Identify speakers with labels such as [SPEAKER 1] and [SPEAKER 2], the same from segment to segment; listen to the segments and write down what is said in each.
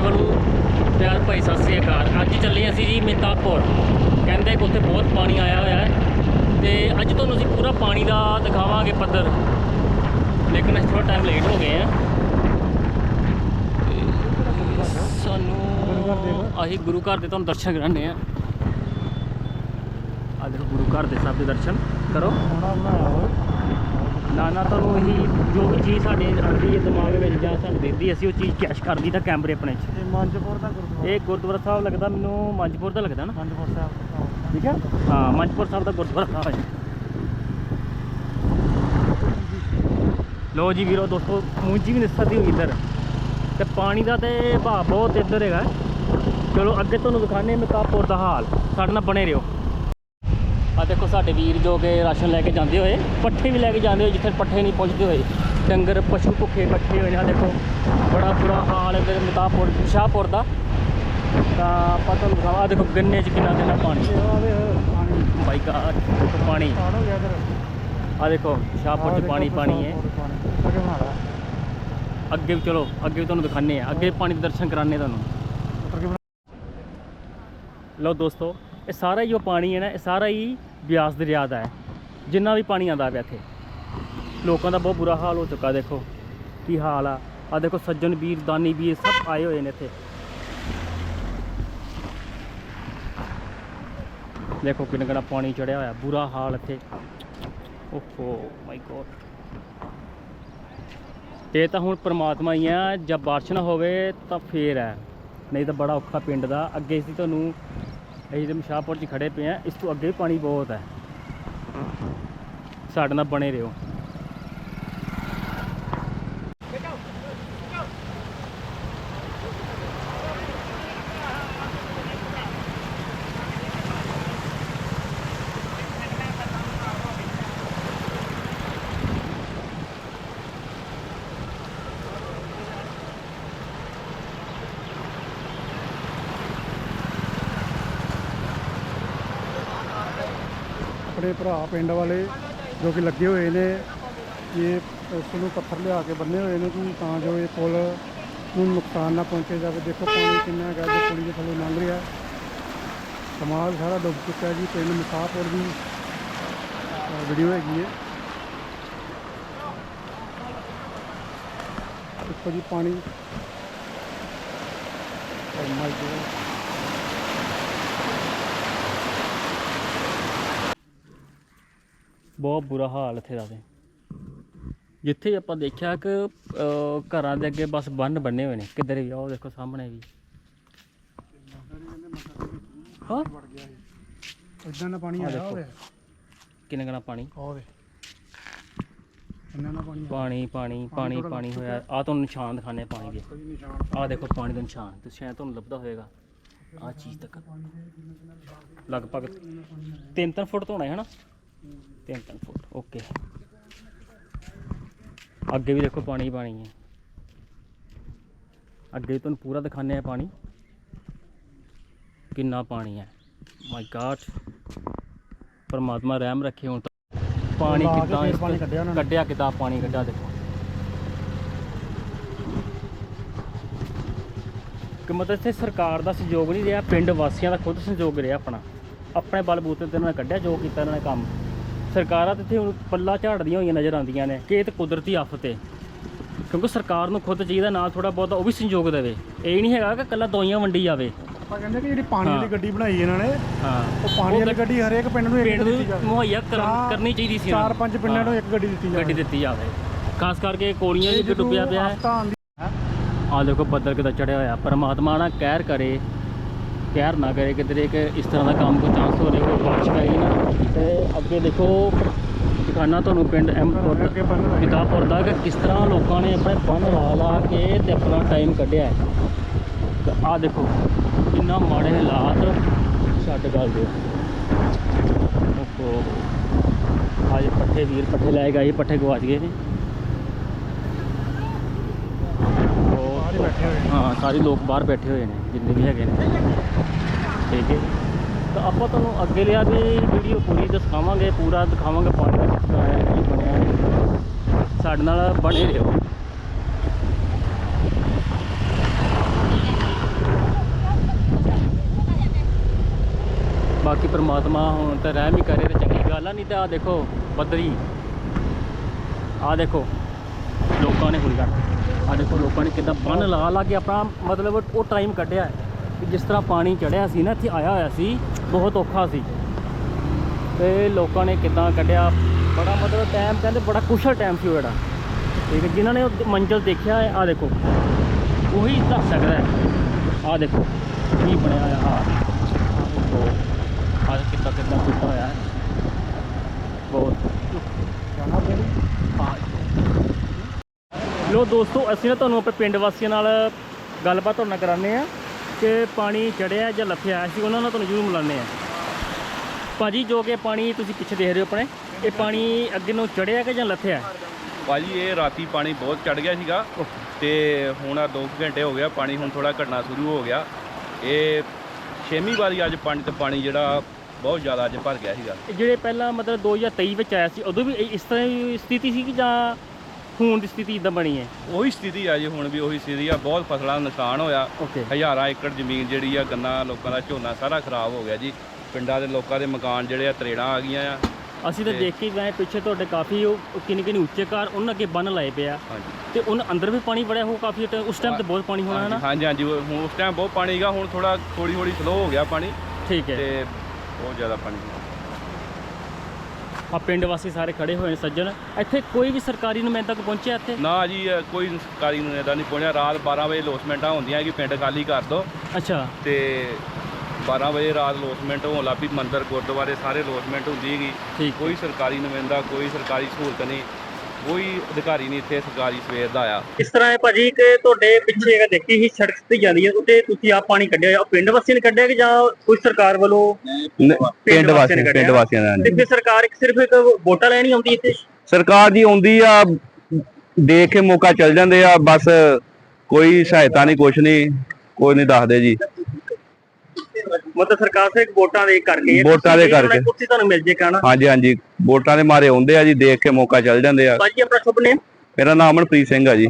[SPEAKER 1] ਵੱਲੋਂ ਪਿਆਰ ਭਾਈ ਸਤਿ ਸ੍ਰੀ ਅਕਾਲ। ਅੱਜ ਚੱਲੇ ਅਸੀਂ ਜੀ ਮਿੰਤਾਪੁਰ। ਕਹਿੰਦੇ ਕਿ ਉੱਥੇ ਬਹੁਤ ਪਾਣੀ ਆਇਆ ਹੋਇਆ ਹੈ। ਤੇ ਅੱਜ ਤੁਹਾਨੂੰ ਅਸੀਂ ਪੂਰਾ ਪਾਣੀ ਦਾ ਦਿਖਾਵਾਂਗੇ ਪੱਧਰ। ਲੇਕਿਨ ਅਸੀਂ ਥੋੜਾ ਟਾਈਮ ਲੇਟ ਹੋ ਗਏ ਆ ਸਾਨੂੰ ਅਸੀਂ ਗੁਰੂ ਘਰ ਦੇ ਤੁਹਾਨੂੰ ਦਰਸ਼ਨ ਕਰਾਣੇ ਆ ਆ ਦੇਖੋ ਗੁਰੂ ਘਰ ਦੇ ਸਭ ਦੇ ਦਰਸ਼ਨ ਕਰੋ। ਨਾ ਨਾ ਤੁਹਾਨੂੰ ਇਹੀ ਜੋ ਵੀ ਚੀਜ਼ ਸਾਡੇ ਆਉਂਦੀ ਹੈ ਦਿਮਾਗ ਵਿੱਚ ਜਾਂ ਸਾਨੂੰ ਦਿਖਦੀ ਅਸੀਂ ਉਹ ਚੀਜ਼ ਕੈਸ਼ ਕਰਦੀ ਤਾਂ ਕੈਮਰੇ ਆਪਣੇ 'ਚ।
[SPEAKER 2] ਇਹ ਮੰਜਪੁਰ ਦਾ ਗੁਰਦੁਆਰਾ।
[SPEAKER 1] ਇਹ ਗੁਰਦੁਆਰਾ ਸਾਹਿਬ ਲੱਗਦਾ ਮੈਨੂੰ ਮੰਜਪੁਰ ਦਾ ਲੱਗਦਾ ਨਾ।
[SPEAKER 2] ਮੰਜਪੁਰ ਸਾਹਿਬ
[SPEAKER 1] ਠੀਕ ਹੈ? ਹਾਂ ਮੰਜਪੁਰ ਸਾਹਿਬ ਦਾ ਗੁਰਦੁਆਰਾ ਸਾਹਿਬ ਹੈ। ਲੋ ਜੀ ਵੀਰੋ ਦੋਸਤੋ ਮੂੰਜੀ ਵੀ ਨਿਸਰਦੀ ਹੋਈ ਇੱਧਰ। ਤੇ ਪਾਣੀ ਦਾ ਤੇ ਭਾਅ ਬਹੁਤ ਇੱਧਰ ਹੈਗਾ। ਚਲੋ ਅੱਗੇ ਤੁਹਾਨੂੰ ਦਿਖਾਣੇ ਮਿਕਾਪੁਰ ਦਾ ਹਾਲ। ਸਾਡੇ ਨਾਲ ਬਣੇ ਰਹੋ। ਆ ਦੇਖੋ ਸਾਡੇ ਵੀਰ ਜੋ ਕਿ ਰਾਸ਼ਨ ਲੈ ਕੇ ਜਾਂਦੇ ਹੋਏ ਪੱਠੇ ਵੀ ਲੈ ਕੇ ਜਾਂਦੇ ਹੋਏ ਜਿੱਥੇ ਪੱਠੇ ਨਹੀਂ ਪਹੁੰਚਦੇ ਹੋਏ। ਡੰਗਰ ਪਸ਼ੂ ਭੁੱਖੇ ਇਕੱਠੇ ਹੋਏ ਨੇ ਆ ਦੇਖੋ ਬੜਾ ਬੁਰਾ ਹਾਲ ਹੈ ਮੇਰੇ ਮਿਤਾਪੁਰ ਸ਼ਾਹਪੁਰ ਦਾ। ਤਾਂ ਆਪਾਂ ਤੁਹਾਨੂੰ ਦਿਖਾਵਾਂ ਆਹ ਦੇਖੋ ਗੰਨੇ 'ਚ ਕਿੰਨਾ ਕਿੰਨਾ ਪਾਣੀ। ਬਾਈ ਗਾਡ ਦੇਖੋ ਪਾਣੀ। ਆ ਦੇਖੋ ਸ਼ਾਹਪੁਰ 'ਚ ਪਾਣੀ ਪਾਣੀ ਹੈ।
[SPEAKER 2] ਅੱਗੇ
[SPEAKER 1] ਵੀ ਚਲੋ ਅੱਗੇ ਵੀ ਤੁਹਾਨੂੰ ਦਿਖਾਣੇ ਆ ਅੱਗੇ ਪਾਣੀ ਦੇ ਦਰਸ਼ਨ ਕਰਾਣੇ ਤੁਹਾਨੂੰ। ਲਓ ਦੋਸਤੋ ਇਹ ਸਾਰਾ ਹੀ ਉਹ ਪਾਣੀ ਹੈ ਨਾ, ਇਹ ਸਾਰਾ ਹੀ ਬਿਆਸ ਦਰਿਆ ਦਾ ਹੈ, ਜਿੰਨਾ ਵੀ ਪਾਣੀ ਆਉਂਦਾ ਪਿਆ ਇੱਥੇ। ਲੋਕਾਂ ਦਾ ਬਹੁਤ ਬੁਰਾ ਹਾਲ ਹੋ ਚੁੱਕਾ, ਦੇਖੋ ਕੀ ਹਾਲ ਆ। ਆ ਦੇਖੋ ਸੱਜਣ ਵੀਰ, ਦਾਨੀ ਵੀਰ ਸਭ ਆਏ ਹੋਏ ਨੇ ਇੱਥੇ। ਦੇਖੋ ਕਿੰਨਾ ਕਿੰਨਾ ਪਾਣੀ ਚੜਿਆ ਹੋਇਆ, ਬੁਰਾ ਹਾਲ ਇੱਥੇ। ਓਹੋ ਮਾਈ ਗੋਡ ਇਹ ਤਾਂ ਹੁਣ ਪਰਮਾਤਮਾ ਹੀ ਆ, ਜਦ ਬਾਰਿਸ਼ ਨਾ ਹੋਵੇ ਤਾਂ ਫੇਰ ਹੈ। ਨਹੀਂ ਤਾਂ ਬੜਾ ਔਖਾ ਪਿੰਡ ਦਾ, ਅੱਗੇ ਸੀ ਤੁਹਾਨੂੰ ਅਸੀਂ ਤੇ ਮਸ਼ਾਹਪੁਰ 'ਚ ਖੜੇ ਪਏ ਆ, ਇਸ ਤੋਂ ਅੱਗੇ ਪਾਣੀ ਬਹੁਤ ਹੈ। ਸਾਡੇ ਨਾਲ ਬਣੇ ਰਹੋ।
[SPEAKER 2] ਆਪਣੇ ਭਰਾ ਪਿੰਡ ਵਾਲੇ ਜੋ ਕਿ ਲੱਗੇ ਹੋਏ ਨੇ ਇਹ ਇਸ ਨੂੰ ਪੱਥਰ ਲਿਆ ਕੇ ਬੰਨੇ ਹੋਏ ਨੇ ਕਿ ਤਾਂ ਜੋ ਇਹ ਪੁਲ ਨੂੰ ਨੁਕਸਾਨ ਨਾ ਪਹੁੰਚੇ ਜਾਵੇ। ਦੇਖੋ ਪਾਣੀ ਕਿੰਨਾ ਹੈਗਾ, ਜੋ ਪੁਲੀ ਦੇ ਥੱਲੇ ਲੰਘ ਰਿਹਾ। ਸਮਾਜ ਸਾਰਾ ਡੁੱਬ ਚੁੱਕਾ ਜੀ, ਪਿੰਡ ਮੁਸਾਫਰ ਦੀ ਵੀਡੀਓ ਹੈਗੀ ਹੈ। ਦੇਖੋ ਜੀ ਪਾਣੀ। Oh my
[SPEAKER 1] ਬਹੁਤ ਬੁਰਾ ਹਾਲ ਇੱਥੇ ਦਾ ਤੇ। ਜਿੱਥੇ ਆਪਾਂ ਦੇਖਿਆ ਕਿ ਘਰਾਂ ਦੇ ਅੱਗੇ ਬਸ ਬੰਨ ਬੰਨੇ ਹੋਏ ਨੇ। ਕਿੱਧਰ ਵੀ ਆਓ ਦੇਖੋ ਸਾਹਮਣੇ ਵੀ। ਹਾਂ?
[SPEAKER 2] ਇਦਾਂ ਦਾ ਪਾਣੀ ਆਇਆ। ਹੋਵੇ।
[SPEAKER 1] ਕਿੰਨਾ ਕਿੰਨਾ ਪਾਣੀ।
[SPEAKER 2] ਹੋਵੇ ਇੰਨਾ ਨਾ ਪਾਣੀ।
[SPEAKER 1] ਪਾਣੀ ਪਾਣੀ ਪਾਣੀ ਹੋਇਆ। ਆ ਤੁਹਾਨੂੰ ਨਿਸ਼ਾਨ ਦਿਖਾਣੇ ਪਾਣੀ ਦੇ। ਆ ਦੇਖੋ ਪਾਣੀ ਦਾ ਨਿਸ਼ਾਨ। ਤੇ ਸ਼ਾਇਦ ਤੁਹਾਨੂੰ ਲੱਭਦਾ ਹੋਏਗਾ ਆ ਚੀਜ਼ ਤੱਕ। ਲਗਭਗ 3-3 ਫੁੱਟ ਤੋਂ ਹੋਣਾ ਹੈ ਹਨਾ? 3-3 ਫੁੱਟ ਓਕੇ ਅੱਗੇ ਵੀ ਦੇਖੋ ਪਾਣੀ ਹੀ ਪਾਣੀ ਹੈ। ਅੱਗੇ ਤੁਹਾਨੂੰ ਪੂਰਾ ਦਿਖਾਣੇ ਆ ਪਾਣੀ। ਕਿੰਨਾ ਪਾਣੀ ਹੈ। ਮਾਈ ਗਾਡ ਪਰਮਾਤਮਾ ਰਹਿਮ ਰੱਖੇ ਹੁਣ ਤਾਂ। ਪਾਣੀ ਕਿੱਦਾਂ
[SPEAKER 2] ਪਾਣੀ ਕੱਢਿਆ ਉਹਨਾਂ ਨੇ।
[SPEAKER 1] ਕੱਢਿਆ ਕਿੱਦਾਂ ਪਾਣੀ ਕੱਢਿਆ ਦੇਖੋ। ਕਿ ਮਤਲਬ ਇੱਥੇ ਸਰਕਾਰ ਦਾ ਸਹਿਯੋਗ ਨਹੀਂ ਰਿਹਾ ਪਿੰਡ ਵਾਸੀਆਂ ਦਾ ਖੁਦ ਸਹਿਯੋਗ ਰਿਹਾ ਆਪਣਾ। ਆਪਣੇ ਬਲਬੂਤੇ ਤੇ ਉਹਨਾਂ ਨੇ ਕੱਢਿਆ ਜੋ ਕੀਤਾ ਇਹਨਾਂ ਨੇ ਕੰਮ। ਸਰਕਾਰਾਂ ਤੇ ਇੱਥੇ ਹੁਣ ਪੱਲਾ ਝਾੜਦੀਆਂ ਹੋਈਆਂ ਨਜ਼ਰ ਆਉਂਦੀਆਂ ਨੇ ਕਿ ਇਹ ਤਾਂ ਕੁਦਰਤੀ ਆਫਤ ਹੈ ਕਿਉਂਕਿ ਸਰਕਾਰ ਨੂੰ ਖੁਦ ਚਾਹੀਦਾ ਨਾਲ ਥੋੜਾ ਬਹੁਤਾ ਉਹ ਵੀ ਸਹਿਯੋਗ ਦੇਵੇ। ਇਹ ਨਹੀਂ ਹੈਗਾ ਕਿ ਕੱਲਾ ਦਵਾਈਆਂ ਵੰਡੀ ਜਾਵੇ।
[SPEAKER 2] ਆਪਾਂ ਕਹਿੰਦੇ ਕਿ ਜਿਹੜੀ ਪਾਣੀ। ਵਾਲੀ ਗੱਡੀ ਬਣਾਈ ਇਹਨਾਂ ਨੇ
[SPEAKER 1] ਹਾਂ।
[SPEAKER 2] ਉਹ ਪਾਣੀ ਵਾਲੀ ਗੱਡੀ ਹਰੇਕ ਪਿੰਡ ਨੂੰ ਇੱਕ
[SPEAKER 1] ਪਿੰਡ
[SPEAKER 2] ਦਿੱਤੀ
[SPEAKER 1] ਨੂੰ
[SPEAKER 2] ਜਾਵੇ।
[SPEAKER 1] ਮੁਹੱਈਆ
[SPEAKER 2] ਚਾਰ-
[SPEAKER 1] ਕਰਨੀ ਚਾਹੀਦੀ ਸੀ
[SPEAKER 2] ਚਾਰ। ਪੰਜ ਪਿੰਡਾਂ ਨੂੰ ਇੱਕ ਗੱਡੀ ਦਿੱਤੀ ਜਾਵੇ।
[SPEAKER 1] ਗੱਡੀ ਦਿੱਤੀ ਜਾਵੇ। ਖਾਸ ਕਰਕੇ ਕੋਲੀਆਂ ਵੀ ਡੁੱਬਿਆ ਪਿਆ ਹੈ।
[SPEAKER 2] ਆਫਤਾਂ ਆਉਂਦੀ-
[SPEAKER 1] ਆ ਦੇਖੋ ਬੱਦਲ ਕਿਦਾਂ ਚੜਿਆ ਹੋਇਆ। ਪਰਮਾਤਮਾ ਨਾ ਕਹਿਰ ਕਰੇ। ਕਹਿਰ ਨਾ ਕਰੇ, ਕਿਧਰੇ ਕਿ ਇਸ ਤਰ੍ਹਾਂ ਦਾ ਕੰਮ ਕੋਈ ਚਾਂਸ ਹੋ ਰਿਹਾ ਕੋਈ ਬਾਰਿਸ਼ ਪੈ ਗਈ ਨਾ। ਤੇ ਅੱਗੇ ਦੇਖੋ ਦਿਖਾਣਾ ਤੁਹਾਨੂੰ ਪਿੰਡ ਐਮਪੁਰ ਕਿਤਾਬਪੁਰ ਦਾ ਕਿ ਕਿਸ ਤਰ੍ਹਾਂ ਲੋਕਾਂ ਨੇ ਆਪਣੇ ਬੰਨ ਲਾ ਲਾ ਕੇ ਤੇ ਆਪਣਾ ਟਾਈਮ ਕੱਢਿਆ ਹੈ। ਆ ਦੇਖੋ, ਕਿੰਨਾ ਮਾੜੇ ਹਾਲਾਤ ਛੱਡ ਗੱਲ ਦਿਓ ਓਹੋ ਅੱਜ ਪੱਠੇ ਵੀਰ ਪੱਠੇ ਲੈ ਗਏ ਪੱਠੇ ਗਵਾਚ ਗਏ ਨੇ।
[SPEAKER 2] ਬੈਠੇ ਹੋਏ
[SPEAKER 1] ਹਾਂ ਸਾਰੇ ਲੋਕ ਬਾਹਰ ਬੈਠੇ ਹੋਏ ਨੇ ਜਿੰਨੇ ਵੀ ਹੈਗੇ ਨੇ। ਠੀਕ ਹੈ ਤਾਂ ਆਪਾਂ ਤੁਹਾਨੂੰ ਅੱਗੇ ਲਿਆ ਵੀ ਵੀਡੀਓ ਪੂਰੀ ਦਿਖਾਵਾਂਗੇ ਪੂਰਾ ਦਿਖਾਵਾਂਗੇ ਪਾਣੀ ਦਾ ਕਿੱਦਾਂ ਹੈ ਕੀ ਬਣਿਆ ਹੈ। ਸਾਡੇ ਨਾਲ ਬਣੇ ਰਹੋ। ਬਾਕੀ ਪਰਮਾਤਮਾ ਹੁਣ ਤਾਂ ਰਹਿਮ ਹੀ ਕਰੇ ਤੇ ਚੰਗੀ ਗੱਲ ਆ ਨਹੀਂ ਤਾਂ ਆ ਦੇਖੋ ਬੱਦਰੀ। ਆ ਦੇਖੋ ਲੋਕਾਂ ਨੇ ਹੁਲਗੜ ਆ ਦੇਖੋ ਲੋਕਾਂ ਨੇ ਕਿਦਾਂ ਬੰਨ ਲਾ ਲਾ ਕੇ ਆਪਣਾ ਮਤਲਬ ਉਹ ਟਾਈਮ ਕੱਢਿਆ ਹੈ ਕਿ ਜਿਸ ਤਰ੍ਹਾਂ ਪਾਣੀ ਚੜਿਆ ਸੀ ਨਾ ਇੱਥੇ ਆਇਆ ਹੋਇਆ ਸੀ ਬਹੁਤ ਔਖਾ ਸੀ। ਤੇ ਲੋਕਾਂ ਨੇ ਕਿਦਾਂ ਕੱਢਿਆ? ਬੜਾ ਮਤਲਬ ਟਾਈਮ ਕਹਿੰਦੇ ਬੜਾ ਕੁਸ਼ਲ ਟਾਈਮ ਸੀ ਉਹ ਜਿਹੜਾ। ਠੀਕ ਹੈ ਜਿਨ੍ਹਾਂ ਨੇ ਉਹ ਮੰਜ਼ਲ ਦੇਖਿਆ ਹੈ ਆ ਦੇਖੋ। ਉਹੀ ਦੱਸ ਸਕਦਾ ਹੈ। ਆ ਦੇਖੋ ਕੀ ਬਣਿਆ ਆ ਆ ਆ ਕਿੱਦਾਂ ਕਿੱਦਾਂ ਟੁੱਟਾ ਹੋਇਆ ਹੈ। ਬਹੁਤ।
[SPEAKER 2] ਜਾਣਾ ਪਊ
[SPEAKER 1] ਲੋ ਦੋਸਤੋ ਅਸੀਂ ਨਾ ਤੁਹਾਨੂੰ ਆਪਣੇ ਪਿੰਡ ਵਾਸੀਆਂ ਨਾਲ ਗੱਲਬਾਤ ਤੁਹਾਡੇ ਨਾਲ ਕਰਾਉਂਦੇ ਆ ਕਿ ਪਾਣੀ ਚੜਿਆ ਜਾਂ ਲੱਥਿਆ ਆਇਆ ਸੀ ਉਹਨਾਂ ਨਾਲ ਤੁਹਾਨੂੰ ਜ਼ਰੂਰ ਮਿਲਾਉਂਦੇ ਆ ਭਾਜੀ ਜੋ ਕਿ ਪਾਣੀ ਤੁਸੀਂ ਪਿੱਛੇ ਦੇਖ ਰਹੇ ਹੋ ਆਪਣੇ ਇਹ ਪਾਣੀ ਅੱਗੇ ਨੂੰ ਚੜਿਆ ਕਿ ਜਾਂ ਲੱਥਿਆ?
[SPEAKER 3] ਭਾਜੀ ਇਹ ਰਾਤੀ ਪਾਣੀ ਬਹੁਤ ਚੜ ਗਿਆ ਸੀਗਾ ਤੇ ਹੁਣ ਆ 2 ਘੰਟੇ ਹੋ ਗਿਆ ਪਾਣੀ ਹੁਣ ਥੋੜਾ ਘਟਣਾ ਸ਼ੁਰੂ ਹੋ ਗਿਆ। ਇਹ ਛੇਵੀਂ ਵਾਰੀ ਅੱਜ ਪਾਣੀ ਤੇ ਪਾਣੀ ਜਿਹੜਾ ਬਹੁਤ ਜ਼ਿਆਦਾ ਅੱਜ ਭਰ ਗਿਆ ਸੀਗਾ।
[SPEAKER 1] ਜਿਹੜੇ ਪਹਿਲਾਂ ਮਤਲਬ 2023 ਵਿੱਚ ਆਇਆ ਸੀ ਉਦੋਂ ਵੀ ਇਸ ਤਰ੍ਹਾਂ ਦੀ ਸਥਿਤੀ ਸੀ ਕਿ ਜਾਂ ਹੁਣ ਦੀ ਸਥਿਤੀ ਇਦਾਂ ਬਣੀ ਹੈ?
[SPEAKER 3] ਉਹੀ ਸਥਿਤੀ ਆ ਜੀ ਹੁਣ ਵੀ ਉਹੀ ਸਥਿਤੀ ਆ। ਬਹੁਤ ਫਸਲਾਂ ਦਾ ਨੁਕਸਾਨ ਹੋਇਆ।
[SPEAKER 1] ਓਕੇ
[SPEAKER 3] ਹਜ਼ਾਰਾਂ ਏਕੜ ਜ਼ਮੀਨ ਜਿਹੜੀ ਆ ਗੰਨਾ ਲੋਕਾਂ ਦਾ ਝੋਨਾ ਸਾਰਾ ਖਰਾਬ ਹੋ ਗਿਆ ਜੀ। ਪਿੰਡਾਂ ਦੇ ਲੋਕਾਂ ਦੇ ਮਕਾਨ ਜਿਹੜੇ ਆ ਤਰੇੜਾਂ ਆ ਗਈਆਂ ਆ।
[SPEAKER 1] ਅਸੀਂ ਤਾਂ ਦੇਖ ਕੇ ਗਏ ਪਿੱਛੇ ਤੁਹਾਡੇ ਕਾਫੀ ਉਹ ਕਿੰਨੇ ਕਿੰਨੇ ਉੱਚੇ ਘਰ ਉਹਨਾਂ ਅੱਗੇ ਬੰਨ ਲਾਏ ਪਿਆ
[SPEAKER 3] ਹਾਂਜੀ।
[SPEAKER 1] ਤੇ ਉਹਨਾਂ ਅੰਦਰ ਵੀ ਪਾਣੀ ਵੜਿਆ ਹੋ ਕਾਫੀ ਟਾਈਮ ਉਸ ਟਾਈਮ ਤੇ ਬਹੁਤ ਪਾਣੀ ਹੋਣਾ ਹੈ ਨਾ
[SPEAKER 3] ਹਾਂਜੀ ਹਾਂਜੀ ਉਹ- ਹੁਣ ਉਸ ਟਾਈਮ ਬਹੁਤ ਪਾਣੀ ਸੀਗਾ ਹੁਣ ਥੋੜਾ ਥੋੜੀ ਥੋੜੀ ਸਲੋ ਹੋ ਗਿਆ ਪਾਣੀ।
[SPEAKER 1] ਠੀਕ ਹੈ।
[SPEAKER 3] ਤੇ ਬਹੁਤ ਜ਼ਿਆਦਾ ਪਾਣੀ
[SPEAKER 1] ਆ ਪਿੰਡ ਵਾਸੀ ਸਾਰੇ ਖੜੇ ਹੋਏ ਨੇ ਸੱਜਣ। ਇੱਥੇ ਕੋਈ ਵੀ ਸਰਕਾਰੀ ਨੁਮਾਇੰਦਾ ਕੋ ਪਹੁੰਚਿਆ ਇੱਥੇ?
[SPEAKER 3] ਨਾ ਜੀ ਇਹ ਕੋਈ ਸਰਕਾਰੀ ਨੂੰ ਇਹਦਾ ਨਹੀਂ ਪਹੁੰਚਿਆ। ਰਾਤ 12 ਵਜੇ ਲੋਸਮੈਂਟਾਂ ਹੁੰਦੀਆਂ ਕਿ ਪਿੰਡ ਖਾਲੀ ਕਰ ਦਿਓ
[SPEAKER 1] ਅੱਛਾ।
[SPEAKER 3] ਤੇ 12 ਵਜੇ ਰਾਤ ਲੋਸਮੈਂਟ ਹੋਣ ਲੱਗ ਪਈ ਮੰਦਰ ਗੁਰਦੁਆਰੇ ਸਾਰੇ ਲੋਸਮੈਂਟ ਹੁੰਦੀ ਹੈਗੀ।
[SPEAKER 1] ਠੀਕ।
[SPEAKER 3] ਕੋਈ ਸਰਕਾਰੀ ਨੁਮਾਇੰਦਾ ਕੋਈ ਸਰਕਾਰੀ ਸਹੂਲਤ ਨਹੀਂ। ਕੋਈ ਅਧਿਕਾਰੀ ਨਹੀਂ ਇੱਥੇ ਸਰਕਾਰੀ ਸਵੇਰ ਦਾ ਆਇਆ।
[SPEAKER 1] ਇਸ ਤਰ੍ਹਾਂ ਹੈ ਭਾਜੀ ਕਿ ਤੁਹਾਡੇ ਪਿੱਛੇ ਹੈਗਾ ਦੇਖੀ ਹੀ ਸੜਕ ਤੇ ਜਾਂਦੀ ਹੈ ਉੱਤੇ ਤੁਸੀਂ ਆ ਪਾਣੀ ਕੱਢਿਆ ਹੋਇਆ ਪਿੰਡ ਵਾਸੀਆਂ ਨੇ ਕੱਢਿਆ ਕਿ ਜਾਂ ਕੋਈ ਸਰਕਾਰ ਵੱਲੋਂ ਪਿੰਡ ਵਾਸੀਆਂ ਨੇ ਕੱਢਿਆ?
[SPEAKER 3] ਵਾਸੀਆਂ
[SPEAKER 1] ਤੇ ਫਿਰ ਸਰਕਾਰ ਇੱਕ ਸਿਰਫ ਇੱਕ ਵੋਟਾਂ ਲੈਣੀ ਆਉਂਦੀ ਇੱਥੇ?
[SPEAKER 3] ਸਰਕਾਰ ਜੀ ਆਉਂਦੀ ਆ ਦੇਖ ਕੇ ਮੌਕਾ ਚੱਲ ਜਾਂਦੇ ਆ ਬਸ ਕੋਈ ਸਹਾਇਤਾ ਨਹੀਂ ਕੁਛ ਨਹੀਂ ਕੋਈ ਨਹੀਂ ਦੱਸਦੇ ਜੀ।
[SPEAKER 1] ਮਤਲਬ ਸਰਕਾਰ ਸਿਰਫ ਵੋਟਾਂ ਦੇ ਕਰਕੇ।
[SPEAKER 3] ਵੋਟਾਂ ਦੇ ਕਰਕੇ।
[SPEAKER 1] ਕੁਰਸੀ ਤੁਹਾਨੂੰ ਮਿਲ ਜੇ ਕਹਿਣਾ।
[SPEAKER 3] ਹਾਂਜੀ ਹਾਂਜੀ। ਵੋਟਾਂ ਦੇ ਮਾਰੇ ਆਉਂਦੇ ਆ ਜੀ ਦੇਖ ਕੇ ਮੌਕਾ ਚੱਲ ਜਾਂਦੇ ਆ।
[SPEAKER 1] ਭਾਜੀ ਆਪਣਾ ਸ਼ੁਭ ਨੇ
[SPEAKER 3] ਮੇਰਾ ਨਾਮ ਅਮਨਪ੍ਰੀਤ ਸਿੰਘ ਆ ਜੀ।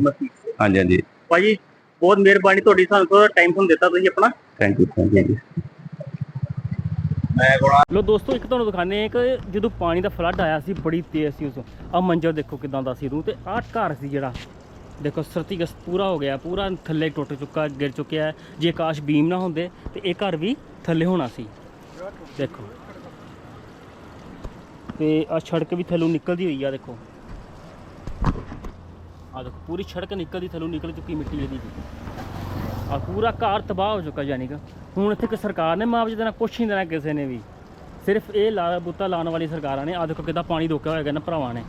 [SPEAKER 3] ਹਾਂਜੀ ਹਾਂਜੀ।
[SPEAKER 1] ਭਾਜੀ ਬਹੁਤ ਮਿਹਰਬਾਨੀ ਤੁਹਾਡੀ ਸਾਨੂੰ ਥੋੜਾ ਟਾਈਮ ਤੁਹਾਨੂੰ ਦਿੱਤਾ ਤੁਸੀਂ ਆਪਣਾ।
[SPEAKER 3] ਥੈਂਕ ਯੂ ਥੈਂਕ ਯੂ ਜੀ
[SPEAKER 1] ਲੋ ਦੋਸਤੋ ਇੱਕ ਤੁਹਾਨੂੰ ਦਿਖਾਣੇ ਕਿ ਜਦੋਂ ਪਾਣੀ ਦਾ ਫਲੱਡ ਆਇਆ ਸੀ ਬੜੀ ਤੇਜ਼ ਸੀ ਉਸ ਆ ਮੰਜ਼ਰ ਦੇਖੋ ਕਿਦਾਂ ਦਾ ਸੀ ਰੂ ਤੇ ਆਹ ਘਰ ਸੀ ਜਿਹੜਾ। ਦੇਖੋ ਸਰਤੀਗਸ ਪੂਰਾ ਹੋ ਗਿਆ, ਪੂਰਾ ਥੱਲੇ ਟੁੱਟ ਚੁੱਕਾ, ਗਿਰ ਚੁੱਕਿਆ ਹੈ। ਜੇ ਆਕਾਸ਼ ਬੀਮ ਨਾ ਹੁੰਦੇ, ਤੇ ਇਹ ਘਰ ਵੀ ਥੱਲੇ ਹੋਣਾ ਸੀ। ਦੇਖੋ। ਤੇ ਆ ਸੜਕ ਵੀ ਥੱਲੋਂ ਨਿਕਲਦੀ ਹੋਈ ਆ, ਦੇਖੋ। ਆ ਦੇਖੋ, ਪੂਰੀ ਸੜਕ ਨਿਕਲਦੀ, ਥੱਲੋਂ ਨਿਕਲ ਚੁੱਕੀ ਮਿੱਟੀ ਇਹਦੀ ਵੀ। ਆ ਪੂਰਾ ਘਰ ਤਬਾਹ ਹੋ ਚੁੱਕਾ, ਯਾਨੀ ਕਿ। ਹੁਣ ਇੱਥੇ ਕਿ ਸਰਕਾਰ ਨੇ ਮੁਆਵਜ਼ਾ ਦੇਣਾ, ਕੁਛ ਨਹੀਂ ਦੇਣਾ ਕਿਸੇ ਨੇ ਵੀ। ਸਿਰਫ ਇਹ ਲਾ ਬੂਟਾ ਲਾਉਣ ਵਾਲੀ ਸਰਕਾਰਾਂ ਨੇ ਆ ਦੇਖੋ ਕਿੱਦਾਂ ਪਾਣੀ ਰੋਕਿਆ ਹੋਇਆ ਨਾ ਭਰਾਵਾਂ ਨੇ।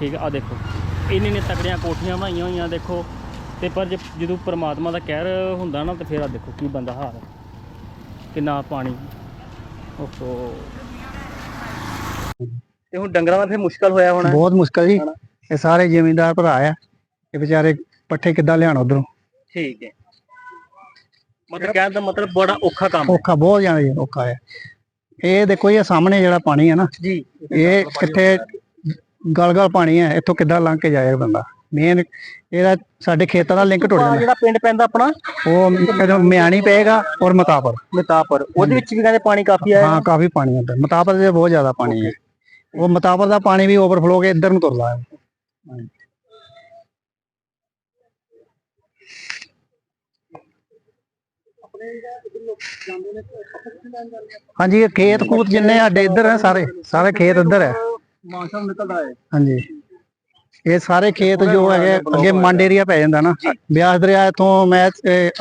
[SPEAKER 1] ਠੀਕ ਆ, ਆਹ ਦੇਖੋ। ਇੰਨੇ ਨੇ ਤਕੜੀਆਂ ਕੋਠੀਆਂ ਬਣਾਈਆਂ ਹੋਈਆਂ ਦੇਖੋ। ਤੇ ਪਰ ਜਦੋਂ ਪ੍ਰਮਾਤਮਾ ਦਾ ਕਹਿਰ ਹੁੰਦਾ ਨਾ ਤੇ ਫਿਰ ਆ ਦੇਖੋ ਕੀ ਬੰਦਾ ਹਾਲ ਕਿੰਨਾ ਪਾਣੀ। ਓਹੋ। ਤੇ ਹੁਣ ਡੰਗਰਾਂ ਦਾ ਫਿਰ ਮੁਸ਼ਕਲ ਹੋਇਆ ਹੋਣਾ।
[SPEAKER 2] ਬਹੁਤ ਮੁਸ਼ਕਲ ਜੀ। ਇਹ ਸਾਰੇ ਜ਼ਿਮੀਂਦਾਰ ਭਰਾ ਆ। ਇਹ ਵਿਚਾਰੇ ਪੱਠੇ ਕਿੱਦਾਂ ਲਿਆਣ ਉਧਰੋਂ?
[SPEAKER 1] ਠੀਕ ਹੈ। ਮਤਲਬ ਕਹਿਣ ਦਾ ਮਤਲਬ ਬੜਾ ਔਖਾ ਕੰਮ ਹੈ।
[SPEAKER 2] ਔਖਾ ਬਹੁਤ ਜ਼ਿਆਦਾ ਔਖਾ ਹੈ। ਇਹ ਦੇਖੋ ਇਹ ਸਾਹਮਣੇ ਜਿਹੜਾ ਪਾਣੀ ਹੈ ਨਾ
[SPEAKER 1] ਜੀ।
[SPEAKER 2] ਇਹ ਕਿੱਥੇ ਗਲ ਗਲ ਪਾਣੀ ਹੈ ਇੱਥੋਂ ਕਿੱਦਾਂ ਲੰਘ ਕੇ ਜਾਏਗਾ ਬੰਦਾ? ਮੇਨ ਇਹਦਾ ਸਾਡੇ ਖੇਤਾਂ ਦਾ ਲਿੰਕ ਟੁੱਟ ਜਾਂਦਾ।
[SPEAKER 1] ਜਿਹੜਾ ਪਿੰਡ ਪੈਂਦਾ ਆਪਣਾ?
[SPEAKER 2] ਉਹ ਮਿਆਣੀ ਪਏਗਾ ਔਰ ਮਤਾਪਰ।
[SPEAKER 1] ਮਿਤਾਪੁਰ। ਉਹਦੇ ਵਿੱਚ ਵੀ ਕਹਿੰਦੇ ਪਾਣੀ ਕਾਫੀ ਆਇਆ?
[SPEAKER 2] ਹਾਂ ਕਾਫੀ ਪਾਣੀ ਹੁੰਦਾ। ਮਤਾਪਰ ਦੇ ਬਹੁਤ ਜ਼ਿਆਦਾ ਪਾਣੀ ਹੈ। ਉਹ ਮਤਾਪਰ ਦਾ ਪਾਣੀ ਵੀ ਓਵਰਫਲੋ ਕੇ ਇੱਧਰ ਨੂੰ ਤੁਰਦਾ ਹੈ। ਹਾਂਜੀ ਇਹ ਖੇਤ ਕੂਤ ਜਿੰਨੇ ਸਾਡੇ ਇੱਧਰ ਹੈ ਸਾਰੇ ਸਾਰੇ ਖੇਤ ਇੱਧਰ ਹੈ।
[SPEAKER 1] ਮੌਸਮ ਨਿਕਲਦਾ ਹੈ।
[SPEAKER 2] ਹਾਂਜੀ। ਇਹ ਸਾਰੇ ਖੇਤ ਜੋ ਹੈਗੇ ਅੱਗੇ ਮੰਡ ਏਰੀਆ ਪੈ ਜਾਂਦਾ ਨਾ। ਬਿਆਸ ਦਰਿਆ ਇਥੋਂ ਮੈਂ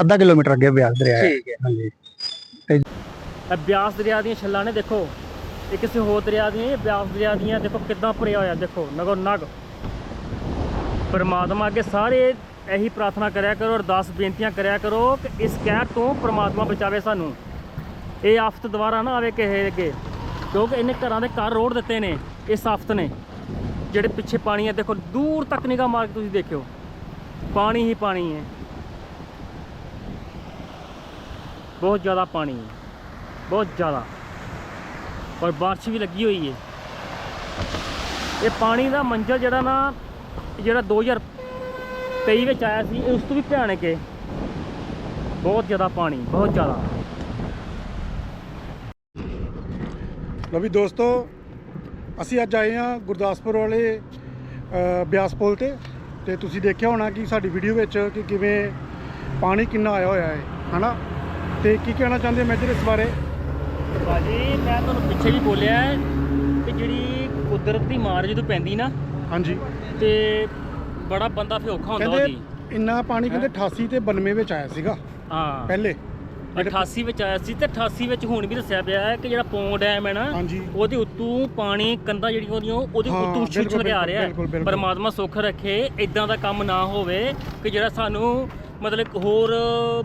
[SPEAKER 2] ਅੱਧਾ ਕਿਲੋਮੀਟਰ ਅੱਗੇ ਬਿਆਸ ਦਰਿਆ ਹੈ।
[SPEAKER 1] ਠੀਕ ਹੈ।
[SPEAKER 2] ਹਾਂਜੀ।
[SPEAKER 1] ਇਹ ਬਿਆਸ ਦਰਿਆ ਦੀਆਂ ਛੱਲਾਂ ਨੇ ਦੇਖੋ। ਇਹ ਕਿਸੇ ਹੋਰ ਦਰਿਆ ਦੀਆਂ ਇਹ ਬਿਆਸ ਦਰਿਆ ਦੀਆਂ ਦੇਖੋ ਕਿੱਦਾਂ ਭਰਿਆ ਹੋਇਆ ਦੇਖੋ। ਨਗੋ ਨਗ। ਪਰਮਾਤਮਾ ਅੱਗੇ ਸਾਰੇ ਇਹੀ ਪ੍ਰਾਰਥਨਾ ਕਰਿਆ ਕਰੋ ਅਰਦਾਸ ਬੇਨਤੀਆਂ ਕਰਿਆ ਕਰੋ ਕਿ ਇਸ ਕਹਿਰ ਤੋਂ ਪਰਮਾਤਮਾ ਬਚਾਵੇ ਸਾਨੂੰ। ਇਹ ਆਫਤ ਦੁਬਾਰਾ ਨਾ ਆਵੇ ਕਿਸੇ ਅੱਗੇ। ਕਿਉਂਕਿ ਇਹਨੇ ਘਰਾਂ ਦੇ ਘਰ ਰੋੜ ਦਿੱਤੇ ਨੇ, ਇਹ ਸਾਫ਼ਤ ਨੇ। ਜਿਹੜੇ ਪਿੱਛੇ ਪਾਣੀ ਹੈ ਦੇਖੋ, ਦੂਰ ਤੱਕ ਨਿਗਾਹ ਮਾਰ ਕੇ ਤੁਸੀਂ ਦੇਖਿਓ। ਪਾਣੀ ਹੀ ਪਾਣੀ ਹੈ। ਬਹੁਤ ਜ਼ਿਆਦਾ ਪਾਣੀ ਹੈ। ਬਹੁਤ ਜ਼ਿਆਦਾ। ਔਰ ਬਾਰਿਸ਼ ਵੀ ਲੱਗੀ ਹੋਈ ਹੈ। ਇਹ ਪਾਣੀ ਦਾ ਮੰਜ਼ਰ ਜਿਹੜਾ ਨਾ, ਜਿਹੜਾ 2023 ਵਿੱਚ ਆਇਆ ਸੀ ਉਸ ਤੋਂ ਵੀ ਭਿਆਨਕ ਹੈ। ਬਹੁਤ ਜ਼ਿਆਦਾ ਪਾਣੀ, ਬਹੁਤ ਜ਼ਿਆਦਾ।
[SPEAKER 2] ਲਓ ਵੀ ਦੋਸਤੋ ਅਸੀਂ ਅੱਜ ਆਏ ਹਾਂ ਗੁਰਦਾਸਪੁਰ ਵਾਲੇ ਬਿਆਸ ਪੁਲ ਤੇ। ਤੇ ਤੁਸੀਂ ਦੇਖਿਆ ਹੋਣਾ ਕਿ ਸਾਡੀ ਵੀਡੀਓ ਵਿੱਚ ਕਿ ਕਿਵੇਂ ਪਾਣੀ ਕਿੰਨਾ ਆਇਆ ਹੋਇਆ ਹੈ ਹਨਾ? ਤੇ ਕੀ ਕਹਿਣਾ ਚਾਹੁੰਦੇ ਮੇਜਰ ਇਸ ਬਾਰੇ?
[SPEAKER 1] ਭਾਜੀ ਮੈਂ ਤੁਹਾਨੂੰ ਪਿੱਛੇ ਵੀ ਬੋਲਿਆ ਹੈ ਕਿ ਜਿਹੜੀ ਕੁਦਰਤ ਦੀ ਮਾਰ ਜਦੋਂ ਪੈਂਦੀ ਨਾ
[SPEAKER 2] ਹਾਂਜੀ।
[SPEAKER 1] ਤੇ ਬੜਾ ਬੰਦਾ ਫਿਰ ਔਖਾ ਹੁੰਦਾ ਉਹਦੀ।
[SPEAKER 2] ਇੰਨਾ ਪਾਣੀ ਕਹਿੰਦੇ 88 ਤੇ 92 ਵਿੱਚ ਆਇਆ ਸੀਗਾ
[SPEAKER 1] ਹਾਂ।
[SPEAKER 2] ਪਹਿਲੇ।
[SPEAKER 1] 88 ਵਿੱਚ ਆਇਆ ਸੀ ਤੇ 88 ਵਿੱਚ ਹੁਣ ਵੀ ਦੱਸਿਆ ਪਿਆ ਹੈ ਕਿ ਜਿਹੜਾ ਪੌਂ ਡੈਮ ਹੈ ਨਾ
[SPEAKER 2] ਹਾਂਜੀ।
[SPEAKER 1] ਉਹਦੇ ਉੱਤੋਂ ਪਾਣੀ ਕੰਧਾਂ ਜਿਹੜੀਆਂ ਉਹਦੀਆਂ ਉਹਦੇ
[SPEAKER 2] ਹਾਂ,
[SPEAKER 1] ਉੱਤੋਂ
[SPEAKER 2] ਬਿਲਕੁਲ,
[SPEAKER 1] ਕੇ ਆ ਰਿਹਾ
[SPEAKER 2] ਬਿਲਕੁਲ,
[SPEAKER 1] ਹੈ।
[SPEAKER 2] ਬਿਲਕੁਲ।
[SPEAKER 1] ਪਰਮਾਤਮਾ ਸੁੱਖ ਰੱਖੇ ਇਦਾਂ ਦਾ ਕੰਮ ਨਾ ਹੋਵੇ ਕਿ ਜਿਹੜਾ ਸਾਨੂੰ ਮਤਲਬ ਹੋਰ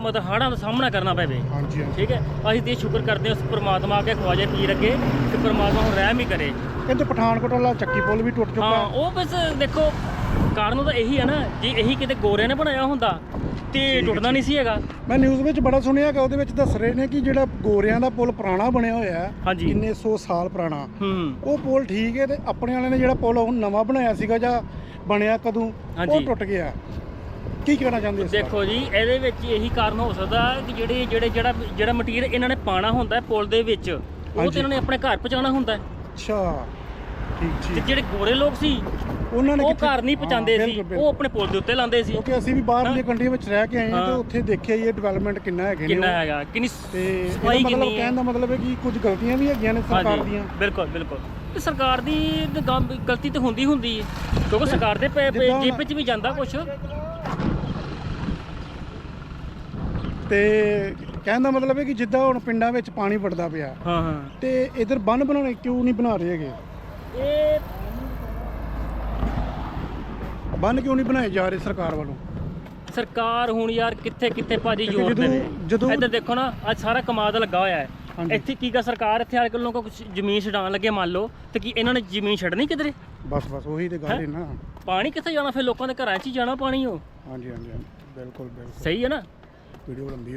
[SPEAKER 1] ਮਤਲਬ ਹੜ੍ਹਾਂ ਦਾ ਸਾਹਮਣਾ ਕਰਨਾ ਪਵੇ।
[SPEAKER 2] ਹਾਂਜੀ ਹਾਂਜੀ।
[SPEAKER 1] ਠੀਕ ਹੈ? ਅਸੀਂ ਤੇ ਸ਼ੁਕਰ ਕਰਦੇ ਹਾਂ ਉਸ ਪਰਮਾਤਮਾ ਅੱਗੇ ਖਵਾਜੇ ਪੀਰ ਅੱਗੇ ਕਿ ਪਰਮਾਤਮਾ ਹੁਣ ਰਹਿਮ ਹੀ ਕਰੇ।
[SPEAKER 2] ਕਹਿੰਦੇ ਪਠਾਨਕੋਟ ਵਾਲਾ ਚੱਕੀ ਪੁਲ ਵੀ ਟੁੱਟ ਚੁੱਕਾ
[SPEAKER 1] ਹਾਂ ਉਹ ਬਸ ਦੇਖੋ ਕਾਰਨ ਤਾਂ ਇਹੀ ਹੈ ਨਾ ਜੇ ਇਹੀ ਕਿਤੇ ਗੋਰਿਆਂ ਨੇ ਬਣਾਇਆ ਹੁੰਦਾ ਤੇ ਟੁੱਟਣਾ ਨਹੀਂ ਸੀ ਹੈਗਾ
[SPEAKER 2] ਮੈਂ ਨਿਊਜ਼ ਵਿੱਚ ਬੜਾ ਸੁਣਿਆ ਕਿ ਉਹਦੇ ਵਿੱਚ ਦੱਸ ਰਹੇ ਨੇ ਕਿ ਜਿਹੜਾ ਗੋਰਿਆਂ ਦਾ ਪੁਲ ਪੁਰਾਣਾ ਬਣਿਆ ਹੋਇਆ ਹੈ
[SPEAKER 1] ਹਾਂਜੀ।
[SPEAKER 2] ਕਿੰਨੇ 100 ਸਾਲ ਪੁਰਾਣਾ
[SPEAKER 1] ਹੂੰ
[SPEAKER 2] ਉਹ ਪੁਲ ਠੀਕ ਹੈ ਤੇ ਆਪਣੇ ਵਾਲਿਆਂ ਨੇ ਜਿਹੜਾ ਪੁਲ ਹੁਣ ਨਵਾਂ ਬਣਾਇਆ ਸੀਗਾ ਜਾਂ ਬਣਿਆ ਕਦੋਂ ਉਹ
[SPEAKER 1] ਹਾਂਜੀ।
[SPEAKER 2] ਟੁੱਟ ਗਿਆ ਕੀ ਕਹਿਣਾ ਚਾਹੁੰਦੇ ਇਸ ਬਾਰੇ?
[SPEAKER 1] ਦੇਖੋ ਜੀ ਇਹਦੇ ਵਿੱਚ ਇਹੀ ਕਾਰਨ ਹੋ ਸਕਦਾ ਕਿ ਜਿਹੜੇ ਜਿਹੜੇ ਜਿਹੜਾ ਜਿਹੜਾ ਮਟੀਰੀਅਲ ਇਹਨਾਂ ਨੇ ਪਾਣਾ ਹੁੰਦਾ ਹੈ ਪੁਲ ਦੇ ਵਿੱਚ ਉਹ
[SPEAKER 2] ਹਾਂਜੀ।
[SPEAKER 1] ਤੇ ਇਹਨਾਂ ਨੇ ਆਪਣੇ ਘਰ ਪਹੁੰਚਾਉਣਾ ਹੁੰਦਾ ਹੈ
[SPEAKER 2] ਅੱਛਾ ਠੀਕ
[SPEAKER 1] ਤੇ
[SPEAKER 2] ਠੀਕ
[SPEAKER 1] ਜਿਹੜੇ ਗੋਰੇ ਲੋਕ ਸੀ
[SPEAKER 2] ਉਹਨਾਂ ਨੇ
[SPEAKER 1] ਉਹ
[SPEAKER 2] ਕਿੱਥੇ-
[SPEAKER 1] ਘਰ ਨਹੀਂ ਪਹੁੰਚਾਉਂਦੇ ਸੀ
[SPEAKER 2] ਬਿਲਕੁਲ,
[SPEAKER 1] ਉਹ
[SPEAKER 2] ਬਿਲਕੁਲ।
[SPEAKER 1] ਆਪਣੇ ਪੁਲ ਦੇ ਉੱਤੇ ਲਾਉਂਦੇ ਸੀ।
[SPEAKER 2] ਕਿਉਂਕਿ ਅਸੀਂ ਵੀ ਬਾਹਰਲੀਆਂ। ਕੰਟਰੀਆਂ ਵਿੱਚ ਰਹਿ ਕੇ ਆਏ ਹਾਂ ਤੇ
[SPEAKER 1] ਹਾਂ।
[SPEAKER 2] ਉੱਥੇ ਦੇਖਿਆ ਇਹ ਡਿਵੈਲਪਮੈਂਟ ਕਿੰਨਾ ਹੈਗੇ ਨੇ
[SPEAKER 1] ਕਿੰਨਾ
[SPEAKER 2] ਉਹ।
[SPEAKER 1] ਹੈਗਾ ਕਿੰਨੀ
[SPEAKER 2] ਤੇ ਇਹਦਾ
[SPEAKER 1] ਸਫ਼ਾਈ
[SPEAKER 2] ਮਤਲਬ
[SPEAKER 1] ਕਿੰਨੀ ਹੈ।
[SPEAKER 2] ਕਹਿਣ ਦਾ ਮਤਲਬ ਹੈ ਕਿ ਕੁਝ ਗਲਤੀਆਂ ਵੀ ਹੈਗੀਆਂ ਨੇ ਸਰਕਾਰ
[SPEAKER 1] ਹਾਂਜੀ,
[SPEAKER 2] ਦੀਆਂ।
[SPEAKER 1] ਬਿਲਕੁਲ ਬਿਲਕੁਲ। ਤੇ ਸਰਕਾਰ ਦੀ ਤੇ ਗਮ- ਗਲਤੀ ਤੇ ਹੁੰਦੀ ਹੁੰਦੀ ਹੈ। ਕਿਉਂਕਿ ਸਰਕਾਰ ਦੇ ਪੈ- ਪੈ-
[SPEAKER 2] ਜਿੱਦਾਂ ਹੁਣ-
[SPEAKER 1] ਜੇਬ ਵਿੱਚ ਵੀ ਜਾਂਦਾ ਕੁਝ
[SPEAKER 2] ਤੇ ਕਹਿਣ ਦਾ ਮਤਲਬ ਹੈ ਕਿ ਜਿੱਦਾਂ ਹੁਣ ਪਿੰਡਾਂ ਵਿੱਚ ਪਾਣੀ ਵੜਦਾ ਪਿਆ
[SPEAKER 1] ਹਾਂ ਹਾਂ।
[SPEAKER 2] ਤੇ ਇਧਰ ਬੰਨ ਬਣਾਉਣੇ ਕਿਉਂ ਨਹੀਂ ਬਣਾ ਰਹੇ ਹੈਗੇ?
[SPEAKER 1] ਇਹ
[SPEAKER 2] ਬੰਨ ਕਿਉਂ ਨਹੀਂ ਬਣਾਏ ਜਾ ਰਹੇ ਸਰਕਾਰ ਵੱਲੋਂ?
[SPEAKER 1] ਸਰਕਾਰ ਹੁਣ ਯਾਰ ਕਿੱਥੇ ਕਿੱਥੇ ਭਾਜੀ
[SPEAKER 2] ਕਿਉਂਕਿ
[SPEAKER 1] ਜ਼ੋਰ
[SPEAKER 2] ਜਦੋਂ-
[SPEAKER 1] ਇੱਧਰ ਦੇਖੋ ਨਾ ਅੱਜ ਸਾਰਾ ਕਮਾਦ ਲੱਗਾ ਹੋਇਆ ਹੈ। ਇੱਥੇ ਕੀ ਕਰ ਸਰਕਾਰ ਇੱਥੇ ਆ ਕੇ ਲੋਕਾਂ ਕੋਲ ਕੁਛ ਜ਼ਮੀਨ ਛਡਾਉਣ ਲੱਗੇ ਮੰਨ ਲਓ ਤੇ ਕੀ ਇਹਨਾਂ ਨੇ ਜ਼ਮੀਨ ਛੱਡਣੀ ਕਿਧਰੇ?
[SPEAKER 2] ਬਸ ਬਸ ਉਹੀ ਤੇ ਗੱਲ
[SPEAKER 1] ਹੈਂ?
[SPEAKER 2] ਨਾ।
[SPEAKER 1] ਪਾਣੀ ਕਿੱਥੇ ਜਾਣਾ ਫਿਰ ਲੋਕਾਂ ਦੇ ਘਰਾਂ 'ਚ ਹੀ ਜਾਣਾ ਪਾਣੀ ਉਹ।
[SPEAKER 2] ਹਾਂਜੀ ਹਾਂਜੀ ਬਿਲਕੁਲ ਬਿਲਕੁਲ।
[SPEAKER 1] ਸਹੀ ਹੈ ਨਾ?
[SPEAKER 2] ਵੀਡੀਓ ਲੰਬੀ